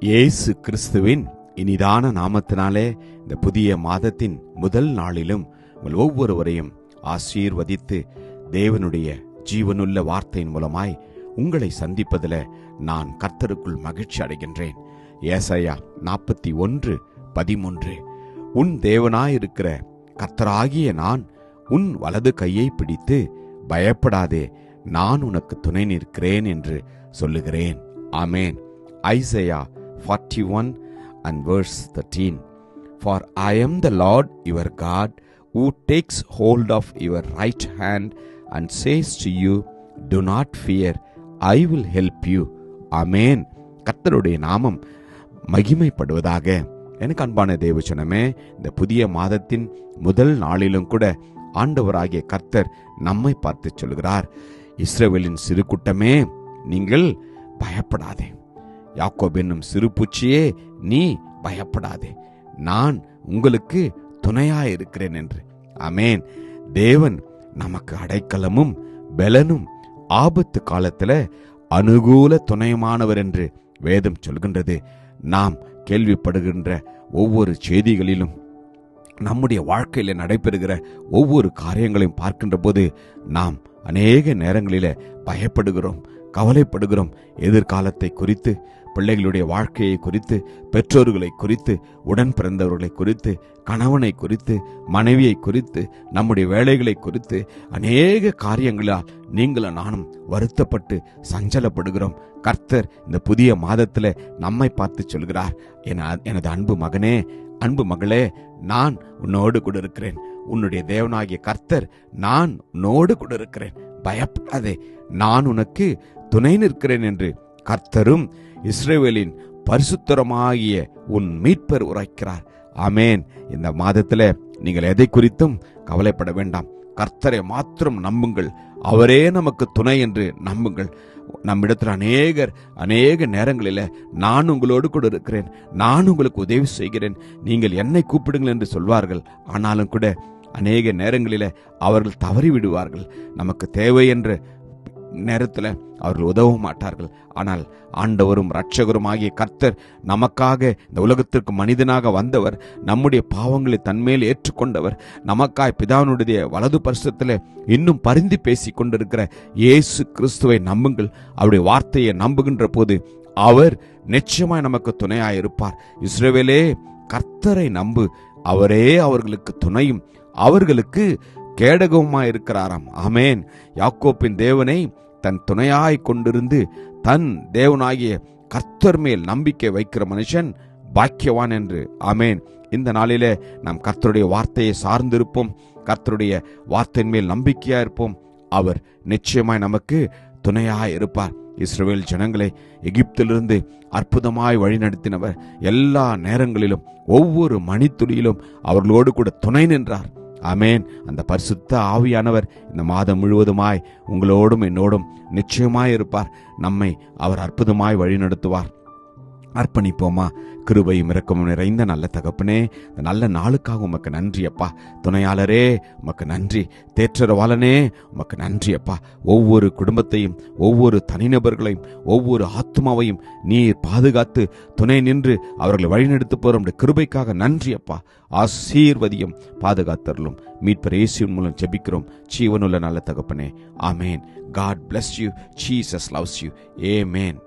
இயேசு கிறிஸ்துவின் இனிதான நாமத்தினாலே இந்த புதிய மாதத்தின் முதல் நாளிலும் உங்கள் ஒவ்வொருவரையும் ஆசீர்வதித்து தேவனுடைய ஜீவனுள்ள வார்த்தையின் மூலமாய் உங்களை சந்திப்பதில் நான் கர்த்தருக்குள் மகிழ்ச்சி அடைகின்றேன். ஏசையா நாற்பத்தி ஒன்று பதிமூன்று. உன் தேவனாயிருக்கிற கர்த்தராகிய நான் உன் வலது கையை பிடித்து பயப்படாதே நான் உனக்கு துணை நிற்கிறேன் என்று சொல்லுகிறேன். ஆமேன். Isaiah forty one and verse thirteen for I am the lord your god who takes hold of your right hand and says to you do not fear I will help you ஆமேன் கர்த்தருடைய நாமம் மகிமைப்படுவதாக. எனக்கு அன்பான தேவச்சனமே இந்த புதிய மாதத்தின் முதல் நாளிலும் கூட ஆண்டவராகிய கர்த்தர் நம்மை பார்த்து சொல்கிறார். இஸ்ரேவேலின் சிறு கூட்டமே நீங்கள் பயப்படாதே. யாக்கோப் என்னும் சிறு பூச்சியே நீ பயப்படாதே. நான் உங்களுக்கு துணையாயிருக்கிறேன் என்று. அமேன் தேவன் நமக்கு அடைக்கலமும் பெலனும் ஆபத்து காலத்துல அனுகூல துணையுமானவர் என்று வேதம் சொல்கின்றது. நாம் கேள்விப்படுகின்ற ஒவ்வொரு செய்திகளிலும் நம்முடைய வாழ்க்கையில் நடைபெறுகிற ஒவ்வொரு காரியங்களையும் பார்க்கின்ற போது நாம் அநேக நேரங்களில் பயப்படுகிறோம் கவலைப்படுகிறோம். எதிர்காலத்தை குறித்து பிள்ளைகளுடைய வாழ்க்கையை குறித்து பெற்றோர்களை குறித்து உடன் பிறந்தவர்களை குறித்து கணவனை குறித்து மனைவியை குறித்து நம்முடைய வேலைகளை குறித்து அநேக காரியங்களால் நீங்களும் நானும் வருத்தப்பட்டு சஞ்சலப்படுகிறோம். கர்த்தர் இந்த புதிய மாதத்துல நம்மை பார்த்து சொல்கிறார். என எனது அன்பு மகனே அன்பு மகளே நான் உன்னோடு கூட இருக்கிறேன். உன்னுடைய தேவனாகிய கர்த்தர் நான் உன்னோடு கூட இருக்கிறேன். பயப்படாதே நான் உனக்கு துணை நிற்கிறேன் என்று கர்த்தரும் இஸ்ரேவேலின் பரிசுத்தரமாகிய உன் மீட்பர் உரைக்கிறார். ஆமேன். இந்த மாதத்தில் நீங்கள் எதை குறித்தும் கவலைப்பட வேண்டாம். கர்த்தரை மாத்திரம் நம்புங்கள். அவரே நமக்கு துணை என்று நம்புங்கள். நம்மிடத்தில் அநேகர் அநேக நேரங்களில் நான் உங்களோடு கூட இருக்கிறேன். நான் உங்களுக்கு உதவி செய்கிறேன். நீங்கள் என்னை கூப்பிடுங்கள் என்று சொல்வார்கள். ஆனாலும் கூட அநேக நேரங்களில் அவர்கள் தவறி விடுவார்கள் நமக்கு தேவை என்று நேரத்தில் அவர்கள் உதவ மாட்டார்கள். ஆனால் ஆண்டவரும் இரட்சகரும் ஆகிய கர்த்தர் நமக்காக இந்த உலகத்திற்கு மனிதனாக வந்தவர் நம்முடைய பாவங்களை தன்மேல் ஏற்றுக்கொண்டவர் நமக்காய் பிதாவினுடைய வலது பரிசத்தில் இன்னும் பரிந்து பேசி கொண்டிருக்கிற இயேசு கிறிஸ்துவை நம்புங்கள். அவருடைய வார்த்தையை நம்புகின்ற போது அவர் நிச்சயமாய் நமக்கு துணையாக இருப்பார் இஸ்ரேவேலே கர்த்தரை நம்பு. அவரே அவர்களுக்கு துணையும். அவர்களுக்கு கேடகவுமாய் இருக்கிறாராம். ஆமேன். யாக்கோப்பின் தேவனை தன் துணையாய் கொண்டிருந்து தன் தேவனாகிய கர்த்தர் மேல் நம்பிக்கை வைக்கிற மனுஷன் பாக்கியவான் என்று. ஆமேன். இந்த நாளிலே நாம் கர்த்தருடைய வார்த்தையை சார்ந்திருப்போம். கர்த்தருடைய வார்த்தையின் மேல் நம்பிக்கையா இருப்போம். அவர் நிச்சயமாய் நமக்கு துணையாய் இருப்பார். இஸ்ரேல் ஜனங்களை எகிப்திலிருந்து அற்புதமாய் வழிநடத்தினவர் எல்லா நேரங்களிலும் ஒவ்வொரு மணித்துளியிலும் அவர்களோடு கூட துணை நின்றார். அமேன் அந்த பரிசுத்த ஆவியானவர் இந்த மாதம் முழுவதுமாய் உங்களோடும் என்னோடும் நிச்சயமாய் இருப்பார் நம்மை அவர் அற்புதமாய் வழிநடத்துவார். அர்ப்பணிப்போமா? கிருபையும் இறக்கமும் நிறைந்த நல்ல தகப்பனே இந்த நல்ல நாளுக்காக உமக்கு நன்றி அப்பா. துணையாளரே உமக்கு நன்றி. தேற்றரவாளனே உமக்கு நன்றி அப்பா. ஒவ்வொரு குடும்பத்தையும் ஒவ்வொரு தனிநபர்களையும் ஒவ்வொரு ஆத்மாவையும் நீர் பாதுகாத்து துணை நின்று அவர்களை வழிநடத்து போறோம் கிருபைக்காக நன்றி அப்பா. ஆசீர்வதியும் பாதுகாத்தரலும் மீட்பர் இயேசுவின் மூலம் ஜெபிக்கிறோம். ஜீவனுள்ள நல்ல தகப்பனே. ஆமேன். God bless you Jesus loves you amen